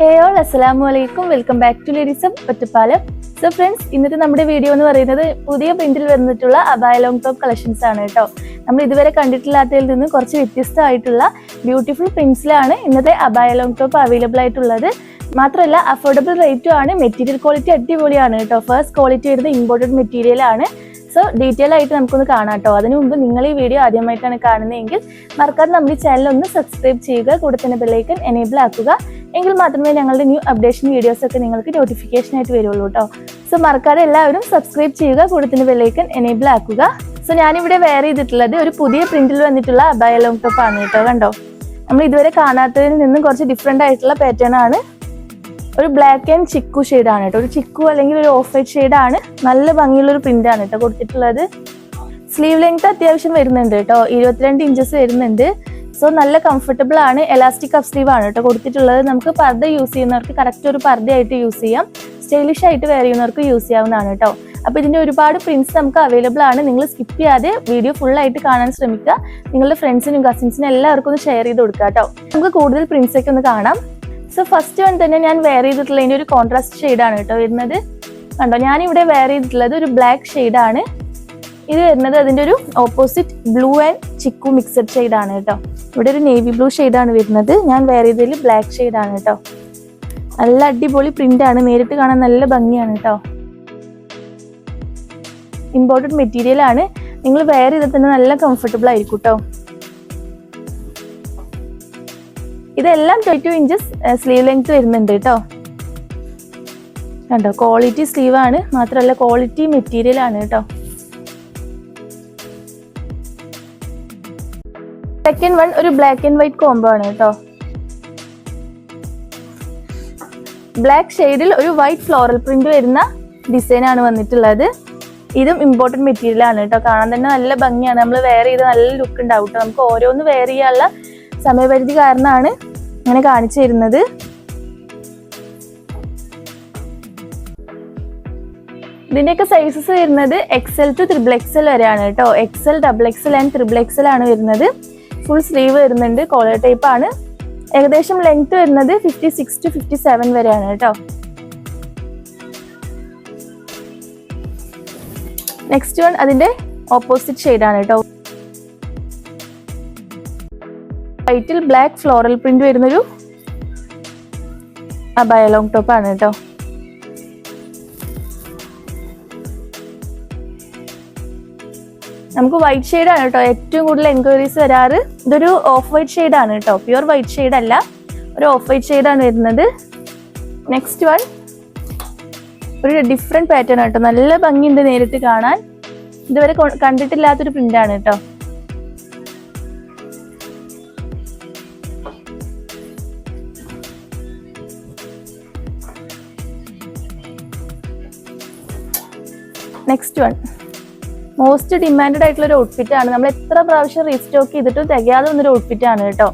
ഹേയോൾ അസ്സലാമു അലൈക്കും welcome back to ലേഡീസം ഒറ്റപ്പാലം സോ ഫ്രണ്ട്സ് ഇന്നത്തെ നമ്മുടെ വീഡിയോ എന്ന് പറയുന്നത് പുതിയ പ്രിന്റിൽ വന്നിട്ടുള്ള അബായ ലോങ് ടോപ്പ് കളക്ഷൻസ് ആണ് കേട്ടോ. നമ്മൾ ഇതുവരെ കണ്ടിട്ടില്ലാത്തതിൽ നിന്ന് കുറച്ച് വ്യത്യസ്തമായിട്ടുള്ള ബ്യൂട്ടിഫുൾ പ്രിന്റ്സിലാണ് ഇന്നത്തെ അബായ ലോങ് ടോപ്പ് അവൈലബിൾ ആയിട്ടുള്ളത്. മാത്രമല്ല അഫോർഡബിൾ റേറ്റും ആണ്. മെറ്റീരിയൽ ക്വാളിറ്റി അടിപൊളിയാണ് കേട്ടോ ഫസ്റ്റ് ക്വാളിറ്റി വരുന്ന ഇമ്പോർട്ടഡ് മെറ്റീരിയൽ ആണ്. സോ ഡീറ്റെയിൽ ആയിട്ട് നമുക്കൊന്ന് കാണാം കേട്ടോ അതിനു മുമ്പ് നിങ്ങൾ ഈ വീഡിയോ ആദ്യമായിട്ടാണ് കാണുന്നതെങ്കിൽ മറക്കാതെ നമ്മുടെ ചാനൽ ഒന്ന് സബ്സ്ക്രൈബ് ചെയ്യുക കൂടെ തന്നെ ബെല്ലൈക്കൻ എനേബിൾ ആക്കുക. എങ്കിൽ മാത്രമേ ഞങ്ങളുടെ ന്യൂ അപ്ഡേഷൻ വീഡിയോസ് ഒക്കെ നിങ്ങൾക്ക് നോട്ടിഫിക്കേഷൻ ആയിട്ട് വരുള്ളൂ കേട്ടോ സോ മറക്കാതെ എല്ലാവരും സബ്സ്ക്രൈബ് ചെയ്യുക കൂടെ തന്നെ ബെല്ലൈക്കൻ എനേബിൾ ആക്കുക. സോ ഞാനിവിടെ വെയർ ചെയ്തിട്ടുള്ളത് ഒരു പുതിയ പ്രിന്റിൽ വന്നിട്ടുള്ള അബായ ലോങ് ടോപ്പ് ആണ് കേട്ടോ കണ്ടോ? നമ്മൾ ഇതുവരെ കാണാത്തതിൽ നിന്നും കുറച്ച് ഡിഫറെന്റ് ആയിട്ടുള്ള പാറ്റേൺ ആണ്. ഒരു ബ്ലാക്ക് ആൻഡ് ചിക്കു ആണ് കേട്ടോ. ഒരു ചിക്കു അല്ലെങ്കിൽ ഒരു ഓഫ് വൈറ്റ് ആണ്. നല്ല ഭംഗിയുള്ള ഒരു പ്രിന്റ് ആണ് കേട്ടോ കൊടുത്തിട്ടുള്ളത്. സ്ലീവ് ലെങ്ത് അത്യാവശ്യം വരുന്നുണ്ട് കേട്ടോ. ഇരുപത്തിരണ്ട് ഇഞ്ചസ് വരുന്നുണ്ട്. സോ നല്ല കംഫർട്ടബിൾ ആണ്. എലാസ്റ്റിക് കഫ് സ്ലീവ് ആണ് കേട്ടോ കൊടുത്തിട്ടുള്ളത്. നമുക്ക് പർദ്ദ യൂസ് ചെയ്യുന്നവർക്ക് കറക്റ്റ് ഒരു പർദ്ദയായിട്ട് യൂസ് ചെയ്യാം. സ്റ്റൈലിഷ് ആയിട്ട് വെയർ ചെയ്യുന്നവർക്ക് യൂസ് ചെയ്യാവുന്നതാണ് കേട്ടോ. അപ്പോൾ ഇതിന്റെ ഒരുപാട് പ്രിന്റ്സ് നമുക്ക് അവൈലബിൾ ആണ്. നിങ്ങൾ സ്കിപ്പ് ചെയ്യാതെ വീഡിയോ ഫുൾ ആയിട്ട് കാണാൻ ശ്രമിക്കുക. നിങ്ങളുടെ ഫ്രണ്ട്സിനും കസിൻസിനും എല്ലാവർക്കും ഒന്ന് ഷെയർ ചെയ്ത് കൊടുക്കുക കേട്ടോ. നമുക്ക് കൂടുതൽ പ്രിന്റ്സ് ഒക്കെ ഒന്ന് കാണാം. സോ ഫസ്റ്റ് വൺ തന്നെ ഞാൻ വെയർ ചെയ്തിട്ടുള്ള ഇതിന്റെ ഒരു കോൺട്രാസ്റ്റ് ആണ് കേട്ടോ വരുന്നത്. കണ്ടോ ഞാൻ ഇവിടെ വെയർ ചെയ്തിട്ടുള്ളത് ഒരു ബ്ലാക്ക് ആണ്. ഇത് വരുന്നത് അതിന്റെ ഒരു opposite blue and chikoo mixed ആണ് കേട്ടോ. ഇവിടെ ഒരു നേവി ബ്ലൂ ആണ് വരുന്നത്. ഞാൻ വെയർ ചെയ്തതിൽ ബ്ലാക്ക് ആണ് കേട്ടോ. നല്ല അടിപൊളി പ്രിന്റ് ആണ്. നേരിട്ട് കാണാൻ നല്ല ഭംഗിയാണ് കേട്ടോ. ഇമ്പോർട്ടന്റ് മെറ്റീരിയൽ ആണ്. നിങ്ങൾ വെയർ ചെയ്താൽ തന്നെ നല്ല കംഫർട്ടബിൾ ആയിരിക്കും കേട്ടോ. ഇതെല്ലാം twenty two inches sleeve length വരുന്നുണ്ട് കേട്ടോ കണ്ടോ ക്വാളിറ്റി സ്ലീവ് ആണ്. മാത്രമല്ല ക്വാളിറ്റി മെറ്റീരിയൽ ആണ് കേട്ടോ സെക്കൻഡ് വൺ ഒരു ബ്ലാക്ക് ആൻഡ് വൈറ്റ് കോംബോ ആണ് കേട്ടോ ബ്ലാക്ക് ഷെയ്ഡിൽ ഒരു വൈറ്റ് ഫ്ലോറൽ പ്രിന്റ് വരുന്ന ഡിസൈൻ ആണ് വന്നിട്ടുള്ളത്. ഇതും ഇമ്പോർട്ടന്റ് മെറ്റീരിയൽ ആണ് കേട്ടോ കാണാൻ തന്നെ നല്ല ഭംഗിയാണ്. നമ്മൾ വെയർ ചെയ്ത് നല്ല ലുക്ക് ഉണ്ടാവും കേട്ടോ നമുക്ക് ഓരോന്ന് വെയർ ചെയ്യാനുള്ള സമയപരിധി കാരണമാണ് ഇങ്ങനെ കാണിച്ചു തരുന്നത്. ഇതിന്റെയൊക്കെ സൈസസ് വരുന്നത് എക്സൽ ടു ത്രിബിൾ എക്സൽ വരെയാണ് കേട്ടോ. XL double XL and triple XL ആണ് വരുന്നത്. ഫുൾ സ്ലീവ് വരുന്നുണ്ട് കോളർ ടൈപ്പ് ആണ്. ഏകദേശം ലെങ്ത് വരുന്നത് fifty six to fifty seven വരെയാണ് കേട്ടോ. നെക്സ്റ്റ് വൺ അതിന്റെ ഓപ്പോസിറ്റ് ഷെയ്ഡാണ് കേട്ടോ. വൈറ്റിൽ ബ്ലാക്ക് ഫ്ലോറൽ പ്രിന്റ് വരുന്നൊരു അബായ ടോപ്പ് ആണ് കേട്ടോ നമുക്ക് വൈറ്റ് ഷെയ്ഡ് ആണ് കേട്ടോ ഏറ്റവും കൂടുതൽ എൻക്വയറീസ് വരാറ് ഇതൊരു ഓഫ് വൈറ്റ് ഷെയ്ഡ് ആണ് കേട്ടോ പ്യുവർ വൈറ്റ് ഷെയ്ഡ് അല്ല. ഒരു ഓഫ് വൈറ്റ് ഷെയ്ഡ് ആണ് വരുന്നത്. നെക്സ്റ്റ് വൺ ഒരു ഡിഫറെന്റ് പാറ്റേൺ കേട്ടോ നല്ല ഭംഗിയുണ്ട് നേരിട്ട് കാണാൻ. ഇതുവരെ കണ്ടിട്ടില്ലാത്തൊരു പ്രിന്റ് ആണ് കേട്ടോ നെക്സ്റ്റ് വൺ മോസ്റ്റ് ഡിമാൻഡ് ആയിട്ടുള്ള ഒരു ഔട്ട്ഫിറ്റ് ആണ്. നമ്മൾ എത്ര പ്രാവശ്യം റീസ്റ്റോക്ക് ചെയ്തിട്ടും തികയാതെ വന്നൊരു ഔട്ട്ഫിറ്റ് ആണ് കേട്ടോ.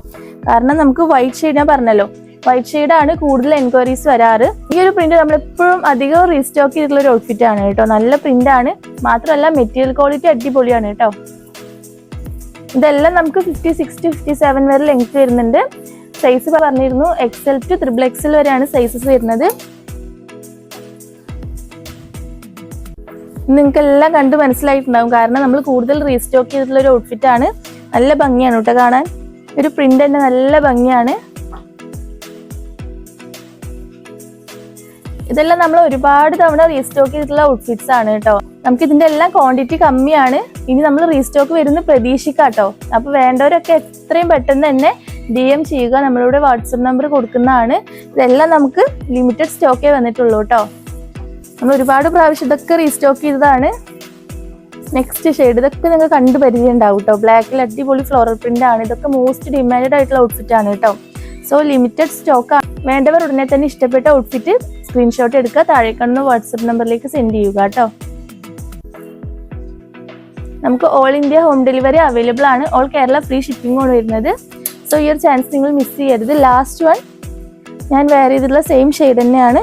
കാരണം നമുക്ക് വൈറ്റ് ഷെയ്ഡ് ഞാൻ പറഞ്ഞല്ലോ. വൈറ്റ് ഷെയ്ഡ് ആണ് കൂടുതൽ എൻക്വയറീസ് വരാറ്. ഈ ഒരു പ്രിന്റ് നമ്മൾ എപ്പോഴും അധികം റീസ്റ്റോക്ക് ചെയ്തിട്ടുള്ള ഒരു ഔട്ട്ഫിറ്റ് ആണ് കേട്ടോ. നല്ല പ്രിന്റ് ആണ്. മാത്രമല്ല മെറ്റീരിയൽ ക്വാളിറ്റി അടിപൊളിയാണ് കേട്ടോ. ഇതെല്ലാം നമുക്ക് ഫിഫ്റ്റി ടു ഫിഫ്റ്റി സെവൻ വരെ ലെങ്ത് വരുന്നുണ്ട്. സൈസ് പറഞ്ഞിരുന്നു. എക്സൽ ടു ത്രിബിൾ എക്സൽ വരെയാണ് സൈസസ് വരുന്നത്. നിങ്ങൾക്ക് എല്ലാം കണ്ട് മനസ്സിലായിട്ടുണ്ടാവും. കാരണം നമ്മൾ കൂടുതൽ റീസ്റ്റോക്ക് ചെയ്തിട്ടുള്ള ഒരു ഔട്ട്ഫിറ്റ് ആണ്. നല്ല ഭംഗിയാണ് കേട്ടോ കാണാൻ. ഒരു പ്രിന്റ് തന്നെ നല്ല ഭംഗിയാണ്. ഇതെല്ലാം നമ്മൾ ഒരുപാട് തവണ റീസ്റ്റോക്ക് ചെയ്തിട്ടുള്ള ഔട്ട്ഫിറ്റ്സ് ആണ് കേട്ടോ. നമുക്ക് ഇതിന്റെ എല്ലാം ക്വാണ്ടിറ്റി കമ്മിയാണ്. ഇനി നമ്മൾ റീസ്റ്റോക്ക് വരുന്ന പ്രതീക്ഷിക്കാം കേട്ടോ. അപ്പൊ വേണ്ടവരൊക്കെ എത്രയും പെട്ടെന്ന് തന്നെ ഡി എം ചെയ്യുക. നമ്മളിവിടെ വാട്സപ്പ് നമ്പർ കൊടുക്കുന്നതാണ്. ഇതെല്ലാം നമുക്ക് ലിമിറ്റഡ് സ്റ്റോക്കേ വന്നിട്ടുള്ളൂ കേട്ടോ. നമ്മൾ ഒരുപാട് പ്രാവശ്യം ഇതൊക്കെ റീസ്റ്റോക്ക് ചെയ്തതാണ്. നെക്സ്റ്റ് ഷെയ്ഡ് ഇതൊക്കെ നിങ്ങൾ കണ്ടു പരിചയം ഉണ്ടാവും കേട്ടോ ബ്ലാക്കിൽ അടിപൊളി ഫ്ലോറൽ പ്രിന്റ് ആണ്. ഇതൊക്കെ മോസ്റ്റ് ഡിമാൻഡഡ് ആയിട്ടുള്ള ഔട്ട്ഫിറ്റ് ആണ് കേട്ടോ സോ ലിമിറ്റഡ് സ്റ്റോക്ക് ആണ് വേണ്ടവർ ഉടനെ തന്നെ ഇഷ്ടപ്പെട്ട ഔട്ട്ഫിറ്റ് സ്ക്രീൻഷോട്ട് എടുക്കുക. താഴെ കാണുന്ന വാട്സപ്പ് നമ്പറിലേക്ക് സെൻഡ് ചെയ്യുക കേട്ടോ നമുക്ക് all India home delivery available ആണ്. ഓൾ കേരള ഫ്രീ ഷിപ്പിംഗ് ആണ് വരുന്നത്. സോ ഈ ഒരു ചാൻസ് നിങ്ങൾ മിസ് ചെയ്യരുത്. ലാസ്റ്റ് വൺ ഞാൻ വേറെ ചെയ്തിട്ടുള്ള സെയിം ഷെയ്ഡ് തന്നെയാണ്.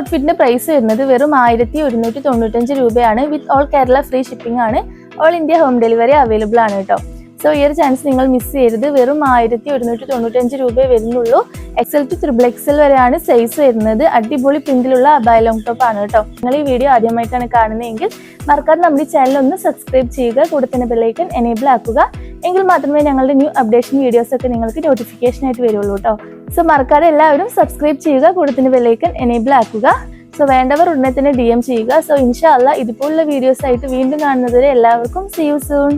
ഔട്ട്ഫിറ്റിന്റെ പ്രൈസ് വരുന്നത് വെറും ആയിരത്തി ഒരുന്നൂറ്റി തൊണ്ണൂറ്റഞ്ച് രൂപയാണ്. With all Kerala free shipping ആണ്. All India home delivery available ആണ് കേട്ടോ. സോ ഈ ഒരു ചാൻസ് നിങ്ങൾ മിസ് ചെയ്യരുത്. വെറും ആയിരത്തി ഒരുന്നൂറ്റി തൊണ്ണൂറ്റഞ്ച് രൂപയെ വരുന്നുള്ളൂ. എക്സൽ ടു ത്രിബിൾ എക്സൽ വരെയാണ് സൈസ് വരുന്നത്. അടിപൊളി പ്രിന്റിലുള്ള അബായ ലോങ് ടോപ്പ് ആണ് കേട്ടോ. നിങ്ങൾ ഈ വീഡിയോ ആദ്യമായിട്ടാണ് കാണുന്നതെങ്കിൽ മറക്കാതെ നമ്മുടെ ചാനൽ ഒന്ന് സബ്സ്ക്രൈബ് ചെയ്യുക. കൂടെ തന്നെ ബെല്ലൈക്കൻ എനേബിൾ ആക്കുക. എങ്കിൽ മാത്രമേ ഞങ്ങളുടെ ന്യൂ അപ്ഡേഷൻ വീഡിയോസ് ഒക്കെ നിങ്ങൾക്ക് നോട്ടിഫിക്കേഷൻ ആയിട്ട് വരുള്ളൂ കേട്ടോ. സോ മറക്കാതെ എല്ലാവരും സബ്സ്ക്രൈബ് ചെയ്യുക. കൂടെ തന്നെ ബെല്ലൈക്കൻ എനേബിൾ ആക്കുക. സോ വേണ്ടവർ ഉടനെ തന്നെ ഡി എം ചെയ്യുക. സോ ഇൻഷാല്ല ഇതുപോലുള്ള വീഡിയോസ് ആയിട്ട് വീണ്ടും കാണുന്നതുവരെ എല്ലാവർക്കും സീ യു സൂൺ